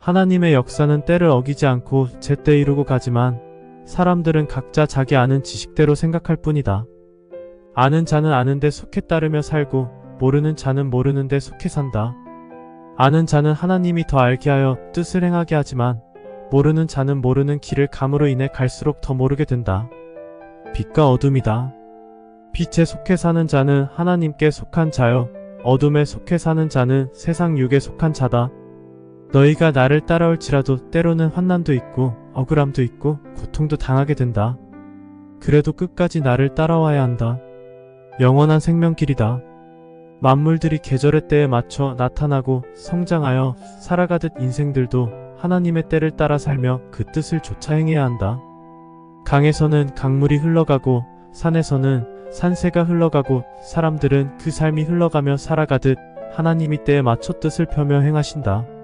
하나님의 역사는 때를 어기지 않고 제때 이루고 가지만 사람들은 각자 자기 아는 지식대로 생각할 뿐이다. 아는 자는 아는데 속해 따르며 살고 모르는 자는 모르는데 속해 산다. 아는 자는 하나님이 더 알게 하여 뜻을 행하게 하지만 모르는 자는 모르는 길을 감으로 인해 갈수록 더 모르게 된다. 빛과 어둠이다. 빛에 속해 사는 자는 하나님께 속한 자요. 어둠에 속해 사는 자는 세상 육에 속한 자다. 너희가 나를 따라올지라도 때로는 환난도 있고 억울함도 있고 고통도 당하게 된다. 그래도 끝까지 나를 따라와야 한다. 영원한 생명길이다. 만물들이 계절의 때에 맞춰 나타나고 성장하여 살아가듯 인생들도 하나님의 때를 따라 살며 그 뜻을 좇아 행해야 한다. 강에서는 강물이 흘러가고 산에서는 산새가 흘러가고 사람들은 그 삶이 흘러가며 살아가듯 하나님이 때에 맞춰 뜻을 펴며 행하신다.